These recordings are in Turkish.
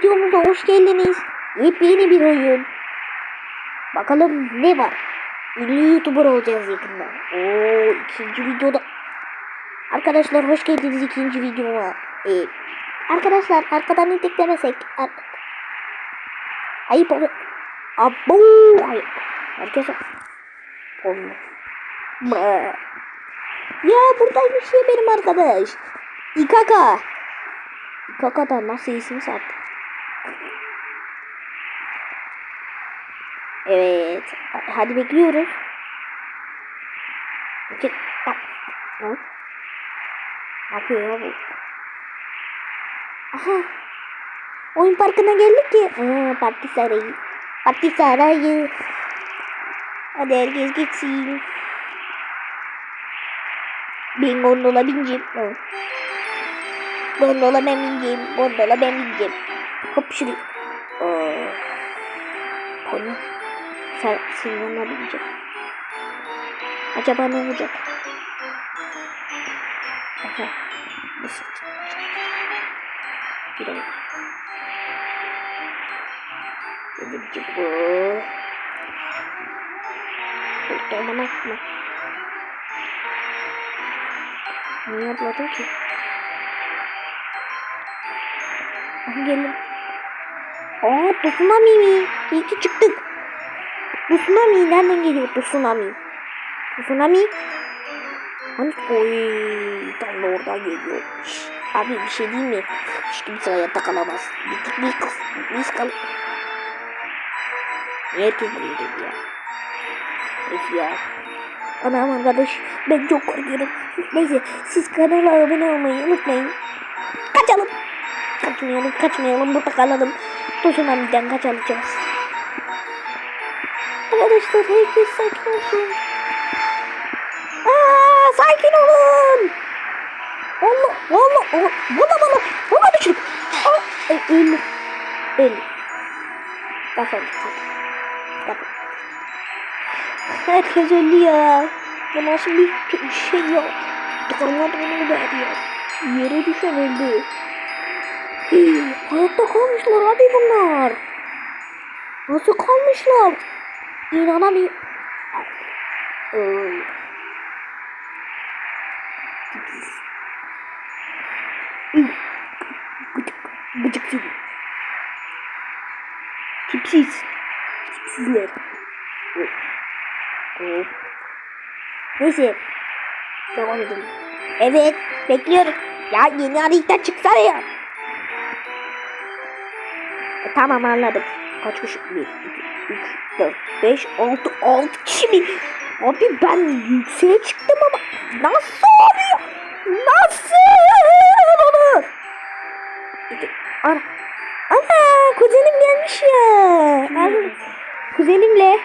videomuza hoş geldiniz. Yepyeni bir oyun. Bakalım ne var? Ünlü YouTuber olacağız yakında. Oo ikinci videoda. Arkadaşlar hoş geldiniz ikinci videoma. Ee, arkadaşlar arkadan iteklemesek. Ar Ayıp olur. Abo. Hayır. Herkes olmaz. Ya buradaymış ya benim arkadaş. İkaka. İkaka da nasıl isim sattı? Evet. Hadi bekliyoruz. Okey. Ha. Ha. Ne yapıyor ya bu? Aha. Oyun parkına geldik ki. Aa, parti sarayı. Parti sarayı. Hadi herkes gitsin. Ben gondola bineceğim. Ha. Gondola ben bineceğim. Gondola ben bineceğim. Hop şuraya. Pony. Bineceğim. Acaba ne olacak? Aha. Nasıl? Gidelim. Dedim ki bu. Kurtulmamak mı? Niye atladın ki? Aha gelin. Aa tsunami mi? İyi ki çıktık. Tsunami nereden geliyor tsunami? Tsunami? Hani oy tam da oradan geliyor. Şş, abi bir şey değil mi? Hiç kimse hayatta kalamaz. Bir tık biz, kız, biz kal... Niye herkes buraya ya? Öf ya. Anam arkadaş ben çok korkuyorum. Neyse siz kanala abone olmayı unutmayın. Kaçalım. Kaçmayalım kaçmayalım burada kalalım. Tsunami'den kaçalacağız. Arkadaşlar herkes sakin olsun. Aa, sakin olun. Allah Allah Allah bana bana bana düşün. Aa, e, öldü. Öldü. Kafa gitti. Herkes öldü ya. Bu nasıl bir şey ya. Tıkanlar onu da ya. Yere düşen öldü. Hayatta kalmışlar abi bunlar. Nasıl kalmışlar? İnanamıyorum. Gıcık, gıcık gibi. Tipsiz. Tipsizler. Neyse. Devam edelim. Evet. Bekliyorum. Ya yeni harita çıksana ya. E, tamam anladık. Kaç kişi? 1, 2, 3, 4, 5, 6, 6 kişi mi? Abi ben yükseğe çıktım ama nasıl oluyor? Nasıl olur? Ana, ana kuzenim gelmiş ya. Abi, kuzenimle.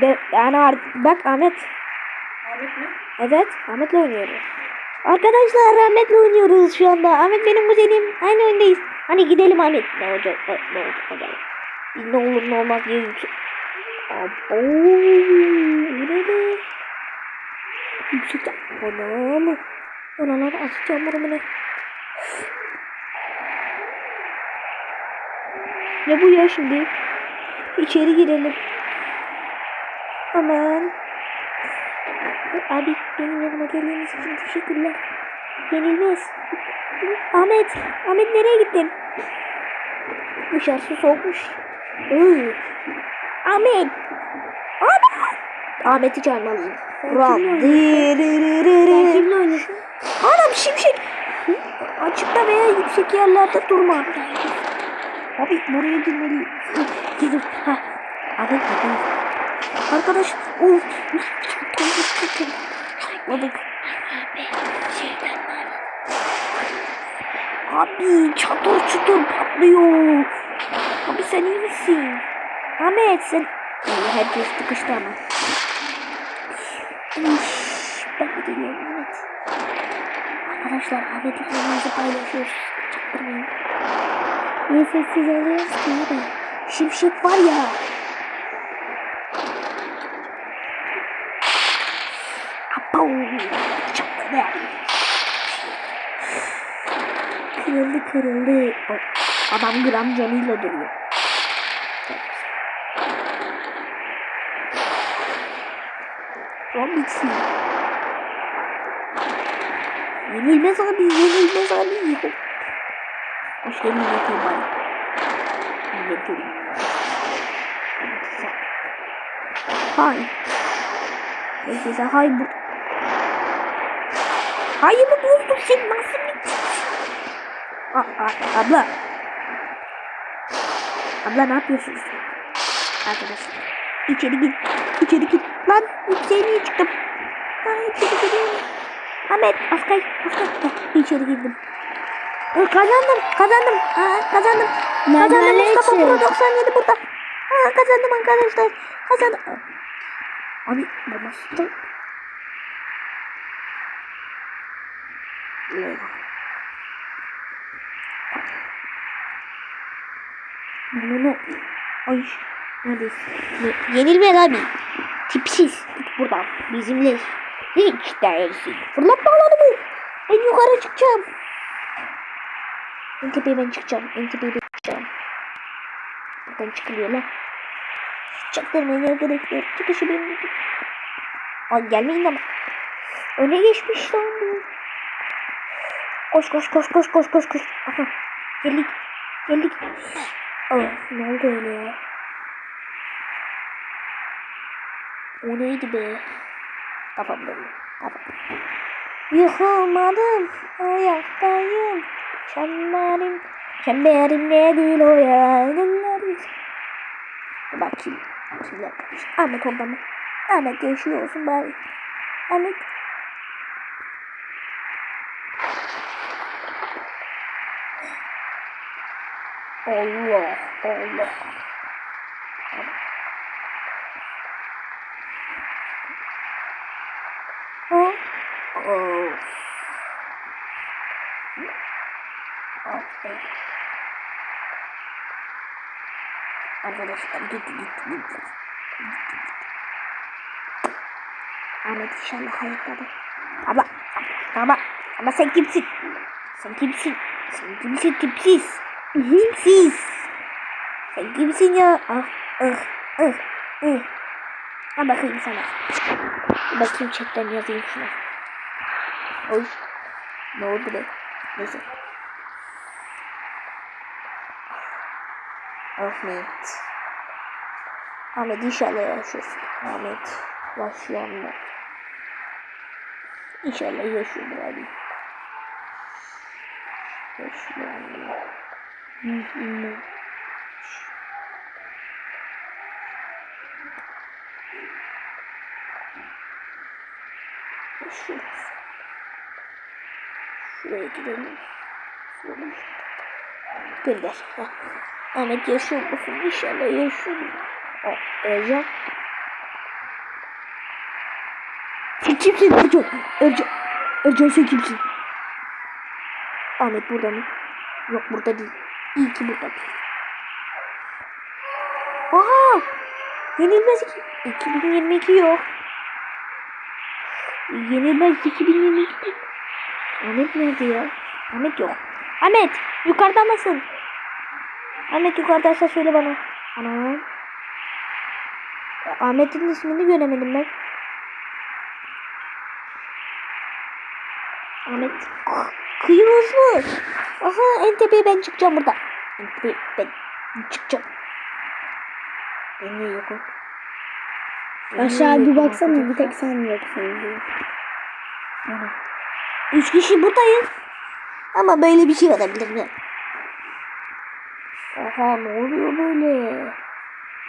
De, yani ar- bak Ahmet. Ahmet mi? Evet Ahmet'le oynuyoruz. Arkadaşlar Ahmet'le oynuyoruz şu anda. Ahmet benim kuzenim. Aynı oyundayız. Hani gidelim Ahmet. Ne olacak? Ne olur ne olmaz diye yüksek. Abo. Ne be? Yüksek. Anam. Analar asacağım bunu ne? Ne bu ya şimdi? İçeri girelim. Aman. Abi benim yanıma geldiğiniz için teşekkürler. Yenilmez. Ahmet, Ahmet nereye gittin? Dışarısı soğukmuş. Iı. Ahmet. Ahmet. Ahmet'i çağırmalıyım. Ram. Sen kimle oynuyorsun? Anam şimşek. Açıkta veya yüksek yerlerde durma. Abi buraya girmeliyim. Girdim. Ha. Ahmet bakın. Arkadaş. Of. Çatladık. Abi çatır çutur patlıyor. Abi sen iyi misin? Ahmet sen... İyi herkes tıkıştı ama. Üş, ben de geliyorum Ahmet. Arkadaşlar Ahmet'le yanımızı paylaşıyoruz. Çaktırmayın. Niye sessiz oluyoruz ki abi? Şimşek var ya. Apav. Çatladı. Kırıldı kırıldı. Adam gram canıyla duruyor. Son bitsin. Yenilmez abi, yenilmez abi. Hoş geldin Metin bana. Metin. Hay. Neyse hay bu. Hayır mı bozduk sen nasıl bir... Aa, aa, abla. Abla ne yapıyorsunuz? Arkadaşlar. İçeri git. İçeri git. Lan yükseğe çıktım. Lan içeri gidiyorum. Ahmet Askay Askay. Heh, içeri girdim. Ee, kazandım kazandım. Aa, kazandım. Kazandım Lanet Mustafa şey. Pro 97 burada. Aa, kazandım arkadaşlar. Kazandım. Abi bu nasıl? Ne? Bunu ay neredesin? Ne? Yenilmez abi. Tipsiz. Git buradan. Bizimle hiç değilsin. Fırlat bağlarımı. En yukarı çıkacağım. En tepeye ben çıkacağım. En tepeye ben çıkacağım. Buradan çıkılıyor lan. Çaktırmayın arkadaşlar. Çıkışı benim. Ay gelmeyin ama. Öne geçmiş lan bu. Koş koş koş koş koş koş koş. Aha. Geldik. Geldik. Aa, ne oldu öyle ya? O neydi be? Kafam dolu. Kafam. Yıkılmadım. Ayaktayım. Çemberim. Çemberim ne değil o ya. Günler Bakayım. Kimler kalmış? Ahmet orada mı? Ahmet yaşıyor olsun bari. Ahmet. Allah Allah. Ha? Of. Of be. Arkadaşlar gitti gitti gitti. Ahmet inşallah hayattadır. Abla, abla, abla sen kimsin? Sen kimsin? Sen kimsin tipsiz? Tipsiz. Sen kimsin ya? Ah, ah, ah, ah. Ha bakayım sana. Bakayım chatten yazayım şuna. Oy. Ne oldu be? Neyse. Ahmet. Ahmet inşallah yaşıyorsun. Ahmet. Yaşıyor mu? İnşallah yaşıyordur abi. Yaşıyor mu? Hı hı. Yaşıyoruz. Şuraya gidelim. Şuraya. Gönder. Ahmet yaşıyor musun? İnşallah yaşıyor. Oh, Ercan. Sen kimsin Ercan? Ercan. Ercan sen kimsin? Ahmet burada mı? Yok burada değil. İyi ki burada. Aha! Yenilmez iki. 2022 yok. Yenilmez 2022. Ahmet nerede ya? Ahmet yok. Ahmet yukarıda mısın? Ahmet yukarıdaysa söyle bana. Ana. Ahmet'in ismini göremedim ben. Ahmet. Kıyı hızlı. Aha en tepeye ben çıkacağım burada. En tepeye ben çıkacağım. Ben niye yokum? Aşağı bir baksana bir tek sen yoksun. Üç kişi buradayız. Ama böyle bir şey olabilir mi? Aha ne oluyor böyle?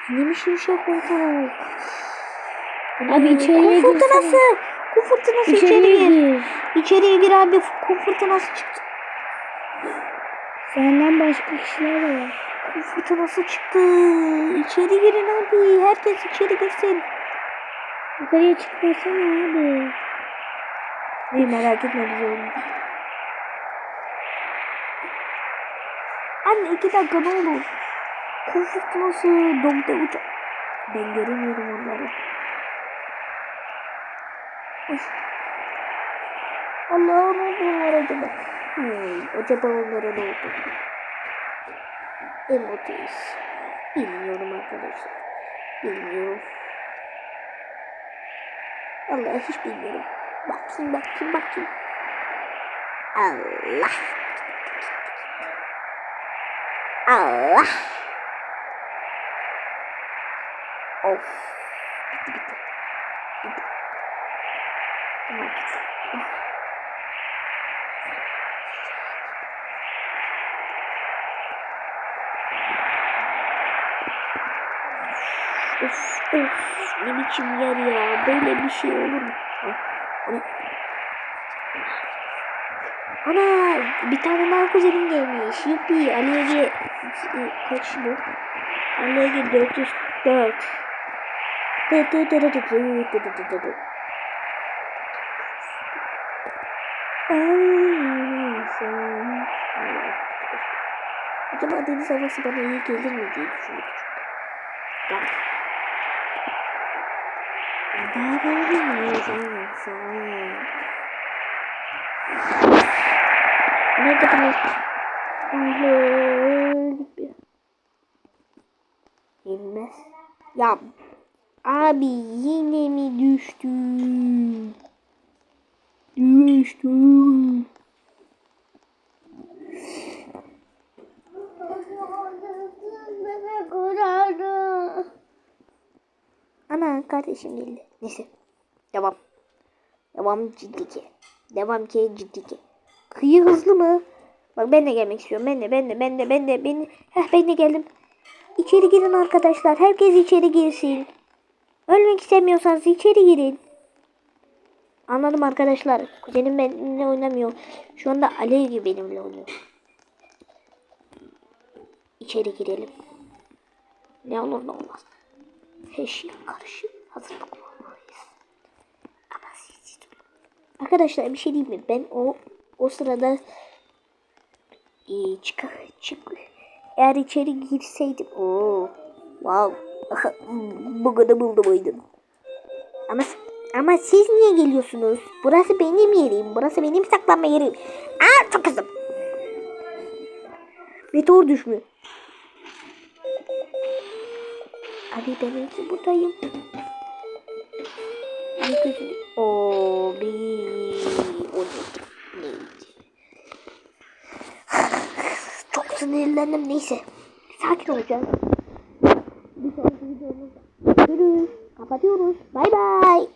Yine mi şimşek oldu? Abi içeriye Kum fırtınası. Kum fırtınası içeri İçeriye gir. gir. İçeriye gir abi. Kum fırtınası çıktı. Senden başka kişiler de var. Kum fırtınası çıktı. İçeri girin abi. Herkes içeri girsin. Yukarıya çıkmasana abi. İyi merak etme bize olmuş. Anne iki dakika ne olur. Kum fırtınası. Dog'da uçak. Ben göremiyorum onları. Allah'ım ne oldu onlara acaba? Hmm, acaba onlara ne oldu? Emoteyiz. Bilmiyorum arkadaşlar. Bilmiyorum. Allah hiç bilmiyorum. Bakayım bakayım bakayım. Allah. Allah. Of. Bitti bitti. Bitti. Tamam bitti. Oh. Of of ne biçim yer ya böyle bir şey olur mu? Ha, Ana. Ana bir tane daha kuzenim gelmiş. Yuppi Aliye kaç bu? Aliye 404. Dı dı dı dı dı dı dı dı dı dı. Acaba deniz havası bana iyi gelir mi diye düşündüm. Gel. Nerede bunlar? Yenmez. Ya abi yine mi düştüm? Düştüm. Ana kardeşim geldi. Neyse. Devam. Devam ciddi ki. Devam ki ciddi ki. Kıyı hızlı mı? Bak ben de gelmek istiyorum. Ben de ben de ben de ben de ben de. Heh ben de geldim. İçeri girin arkadaşlar. Herkes içeri girsin. Ölmek istemiyorsanız içeri girin. Anladım arkadaşlar. Kuzenim benimle oynamıyor. Şu anda Alev gibi benimle oynuyor. İçeri girelim. Ne olur ne olmaz. Her şey karışık. Hazırlıklı olmalıyız. Ama siz Arkadaşlar bir şey diyeyim mi? Ben o o sırada e, çık çık eğer içeri girseydim o wow bu kadar buldum oyunu. Ama ama siz niye geliyorsunuz? Burası benim yerim. Burası benim saklanma yerim. Aa çok kızım. Meteor düşmüyor. Abi ben önce buradayım. Ne? O bir o ne? Neydi? Çok sinirlendim neyse. Sakin olacağız. Bir sonraki videomuzda görüşürüz. Kapatıyoruz. Bay bay.